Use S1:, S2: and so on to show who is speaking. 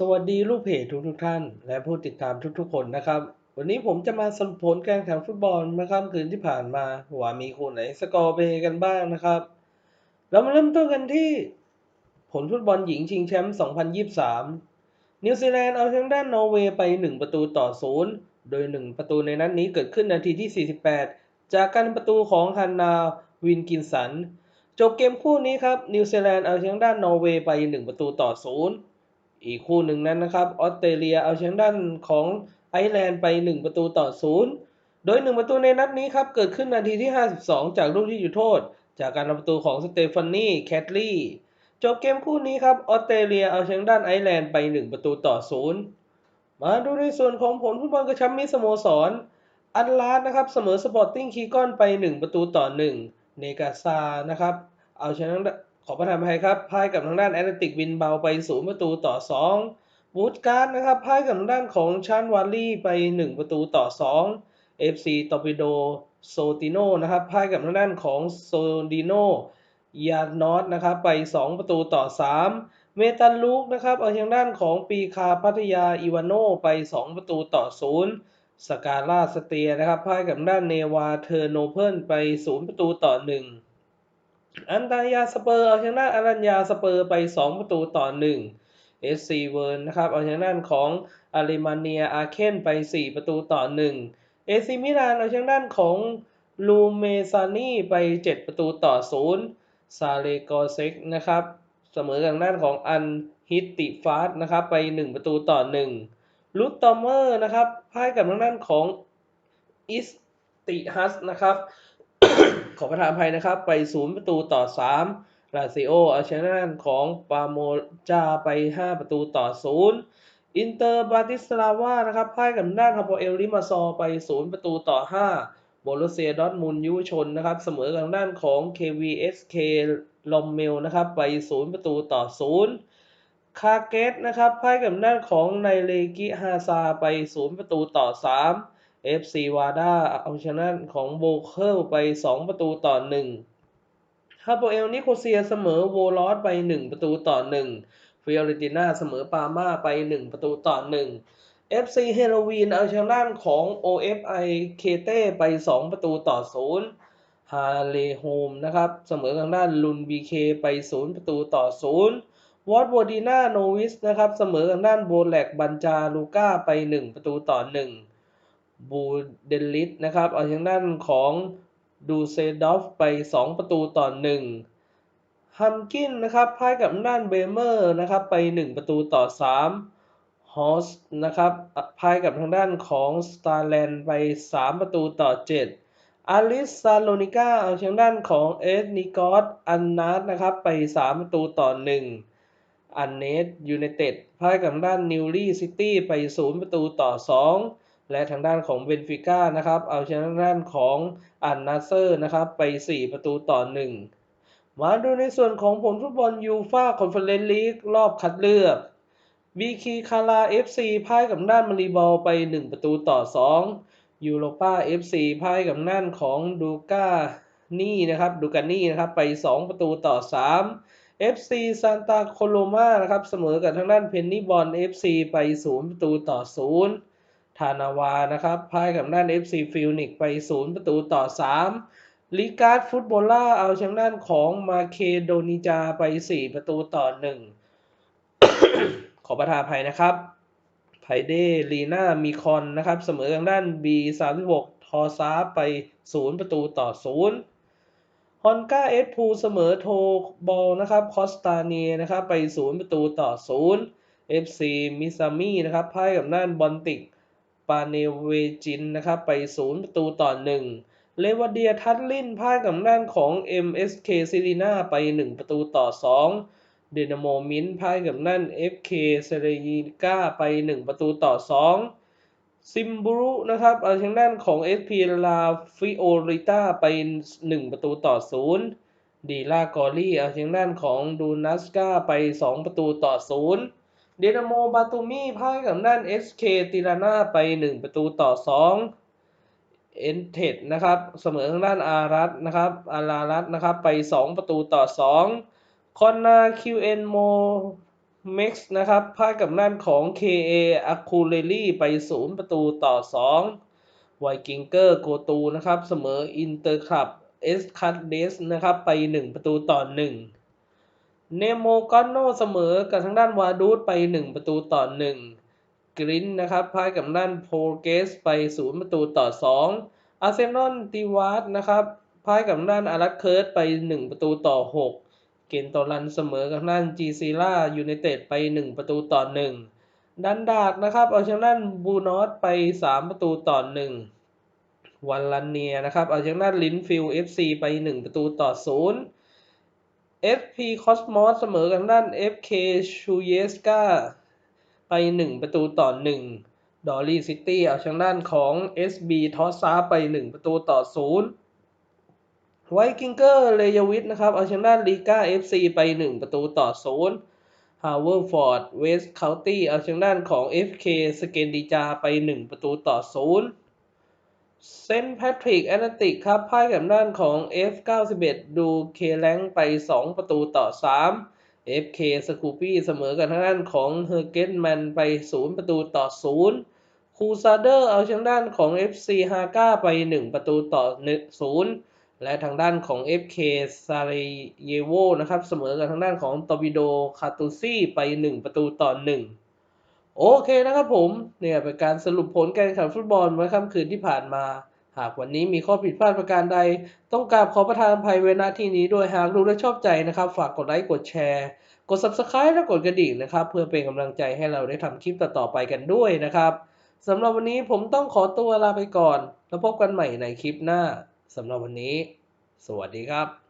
S1: สวัสดีลูกเพจทุกทุกๆท่าน และผู้ติดตามทุกๆ คนนะครับ วันนี้ผมจะมาสรุปผลการแข่งฟุตบอลเมื่อค่ำคืนที่ผ่านมา ว่ามีคู่ไหนสกอร์เป็นกันบ้างนะครับ เรามาเริ่มต้นกันที่ผลฟุตบอลหญิงชิงแชมป์ 2023 นิวซีแลนด์เอาชนะด้านนอร์เวย์ไป 1 ประตูต่อ 0 โดย 1 ประตูในนัดนนี้เกิดขึ้นนาทีที่ 48 จากการประตูของฮันนาวินกินสัน จบเกมคู่นี้ครับนิวซีแลนด์เอาชนะด้านนอร์เวย์ไป 1 ประตูต่อ 0 อีกคู่หนึ่งนั้นนะครับออสเตรเลียเอาชนะด้านของไอร์แลนด์ไป 1 ประตูต่อ 0 โดย 1 ประตูในนัดนี้ครับ เกิดขึ้นนาทีที่ 52 จากลูกที่อยู่โทษ จากการทำประตูของสเตฟานีแคทลีจบเกมคู่นี้ครับออสเตรเลียเอาชนะด้านไอร์แลนด์ไป 1 ประตูต่อ 0 มาดูในส่วนของผลฟุตบอลกระชับมิสโมสร อันลาสนะครับเสมอสปอร์ติ้งคีกอนไป 1 ประตูต่อ 1 เนกาซานะครับเอาชนะ ขอประทานอภัยครับพ่ายกับทางด้านแอตเลติกบินเบาไป0ประตูต่อ2วูดการ์ดนะครับพ่ายกับทางด้านของชานวาลลี่ไป1ประตูต่อ2 FC ตอร์ปิโดโซติโนนะครับพ่ายกับทางด้านของโซดิโนยานอตนะครับไป 2 ประตูต่อ 3 เมตันลูกนะครับเอาทางด้านของปีคาพัทยาอีวานโนไป 2 ประตูต่อ 0 สกาล่าสเตียนะครับพ่ายกับทางด้านเนวาเทอร์โนเพิลไป 0 ประตูต่อ 1 อันตายาสเปอร์เอาชนะอารัญญาสเปอร์ไป 2 ประตูต่อ1 SC เวิร์นนะครับเอาชนะของอาริมาเนียอาเคนไป 4 ประตูต่อ1เอซิมิลานเอาชนะของลูเมซานีไป 7 ประตูต่อ0ซาเลกอเซกนะครับเสมอกับด้านของอันฮิตติฟาสนะครับไป 1 ประตูต่อ1ลุตตอมเมอร์นะครับพ่ายกับทางด้านของอิสติฮัสนะครับ ขอประทานภัยนะครับ ไป0ประตูต่อ3ลาซิโอเอาชนะของปาโมจาไป 5 ประตูต่อ0อินเตอร์บาติสลาวานะครับพ่ายกับด้านฮาโปเอลลิมาซอไป 0 ประตูต่อ 5 โบรุเซียดอทมุนยุวชนนะครับ เสมอกับด้านของ KVSK ลอมเมลนะครับ ไป 0 ประตูต่อ 0 คาเกตนะครับพ่ายกับด้านของไนเลกิฮาซาไป 0 ประตูต่อ 3 FC วาดาเอาชนะของโบเคิลไป 2 ประตูต่อ1ฮาโปเอลนิโคเซียเสมอโวลอสไป 1 ประตูต่อ 1ฟิออเรติน่าเสมอปาม่าไป 1 ประตูต่อ 1 FC เฮโรวีนเอาชนะของ OFI เคเต้ไป 2 ประตูต่อ 0 ฮาเลโฮมนะครับเสมอทางด้านลุนบีเคไป 0 ประตูต่อ 0วอตโวดีนาโนวิสนะครับ เสมอทางด้านโบแลกบันจาลูก้าไป 1 ประตูต่อ 1 บูเดลลิสนะครับเอาทางด้านของดูเซดอฟไป 2 ประตูต่อ 1 ฮัมกินนะครับพ่ายกับด้านเบเมอร์นะครับไป 1 ประตูต่อ 3 ฮอสนะครับพ่ายกับทางด้านของสตาร์แลนด์ไป 3 ประตูต่อ 7 อาริสซาโลนิก้าเอาทางด้านของเอสนิกอสอันนาสนะครับไป 3 ประตูต่อ 1 อันเนสยูไนเต็ดพ่ายกับทางด้านนิวลี่ซิตี้ไป 0 ประตูต่อ 2 และทางด้านของเบนฟิก้านะครับเอาชนะทางด้านของอันนาเซอร์นะครับไป 4 ประตูต่อ 1 มาดูในส่วนของผลฟุตบอลยูฟาคอนเฟอเรนซ์ลีกรอบคัดเลือกบีคีคาราเอฟซีพ่ายกับด้านมารีบอลไป 1 ประตูต่อ 2 ยูโรปาเอฟซีพ่ายกับด้านของดูกานี่นะครับดูกานี่นะครับไป 2 ประตูต่อ 3 FC ซานตาโคโลมานะครับเสมอกับทางด้านเพนนีบอล FC ไป 0 ประตูต่อ 0 ทานาวานะครับพ่ายกับด้าน FC ฟิลนิกไป 0 ประตูต่อ 3 ลิการ์ดฟุตบอลล่าเอาชนะด้านของมาเคโดนิจาไป 4 ประตูต่อ 1 ขอประทานภัยนะครับไพเดลีน่ามีคอนนะครับเสมอทางด้าน B36 ทอซาไป 0 ประตูต่อ 0ฮอนก้าเอสพูเสมอโทบอลนะครับคอสตาเนียนะครับไป 0 ประตูต่อ 0 FC มิซามินะครับพ่ายกับด้านบอลติก ปาเนเวจินนะครับไป 0 ประตูต่อ 1 เลวาเดียทัตลินพ่ายกับด้านของ MSK ซิลิน่าไป 1 ประตูต่อ 2 เดนโมมินพ่ายกับด้าน FK เซเรยิกาไป 1 ประตูต่อ 2 ซิมบรุนะครับเอาทางด้านของ SP ลาฟิโอริต้าไป 1 ประตูต่อ 0ดีลากอรี่เอาทางด้านของดูนัสกาไป 2 ประตูต่อ 0 เดนาโมบาตูมีพ่ายกับด้าน SK ติราน่าไป 1 ประตูต่อ 2 เอ็นเทดนะครับเสมอทางด้านอารัตนะครับอารารัตนะครับไป 2 ประตูต่อ 2 คอนนาคิวเอ็นโมเม็กซ์นะครับพ่ายกับด้านของ KA อาคูเลลี่ไป 0 ประตูต่อ 2 ไวกิงเกอร์โกตูนะครับเสมออินเตอร์คลับเอสคัตเดสนะครับไป 1 ประตูต่อ 1 เนโมกอนโนเสมอกับทางด้านวาดูดไป 1 ประตูต่อ 1 กรินนะครับพ่ายกับด้านโพเกสไป 0 ประตูต่อ 2 อาร์เซนอลติวาร์ดนะครับพ่ายกับด้านอารักเคิร์ดไป 1 ประตูต่อ 6 เกนโตลันเสมอกับด้านจีซีล่ายูไนเต็ดไป 1 ประตูต่อ 1 ดันดาดนะครับเอาชนะด้านบูนอสไป 3 ประตูต่อ 1 วันลันเนียนะครับเอาชนะด้านลินฟิลเอฟซีไป 1 ประตูต่อ 0 FP Cosmos เสมอกับด้าน FK ชูเยสกาไป 1 ประตูต่อ 1 ดอลลี่ซิตี้เอาชนะด้านของ SB ทอสซาไป 1 ประตูต่อ 0 ไวกิงเกอร์เลยวิทนะครับ เอาชนะด้านลีกา FC ไป 1 ประตูต่อ 0 ฮาวเวอร์ฟอร์ดเวสต์เคานตี้เอาชนะด้านของ FK สเกนดิจาไป 1 ประตูต่อ 0 เซนต์แพทริกแอตเลติกครับพ่ายกับด้านของ F91 ดูเคแลงไป 2 ประตูต่อ 3 FK สคูปี้เสมอกับทางด้านของเฮอร์เกนแมนไป 0 ประตูต่อ 0 คูซาเดอร์เอาชนะด้านของ FC ฮาก้าไป 1 ประตูต่อ 0 และทางด้านของ FK ซาเรเยโวนะครับเสมอกับทางด้านของตอบิโดคาตูซี่ไป 1 ประตูต่อ 1 โอเคนะครับผมเนี่ยเป็นการสรุปผลการแข่งขันฟุตบอลเมื่อค่ำคืนที่ผ่านมา หากวันนี้มีข้อผิดพลาดประการใด ต้องกราบขอประทานภัยไว้ณที่นี้ด้วยหากดูและชอบใจนะครับ ฝากกดไลค์กดแชร์ กด Subscribe และกดกระดิ่งนะครับ เพื่อเป็นกำลังใจให้เราได้ทำคลิปต่อๆไปกันด้วยนะครับสำหรับวันนี้ผมต้องขอตัวลาไปก่อน แล้วพบกันใหม่ในคลิปหน้าสำหรับวันนี้ สวัสดีครับ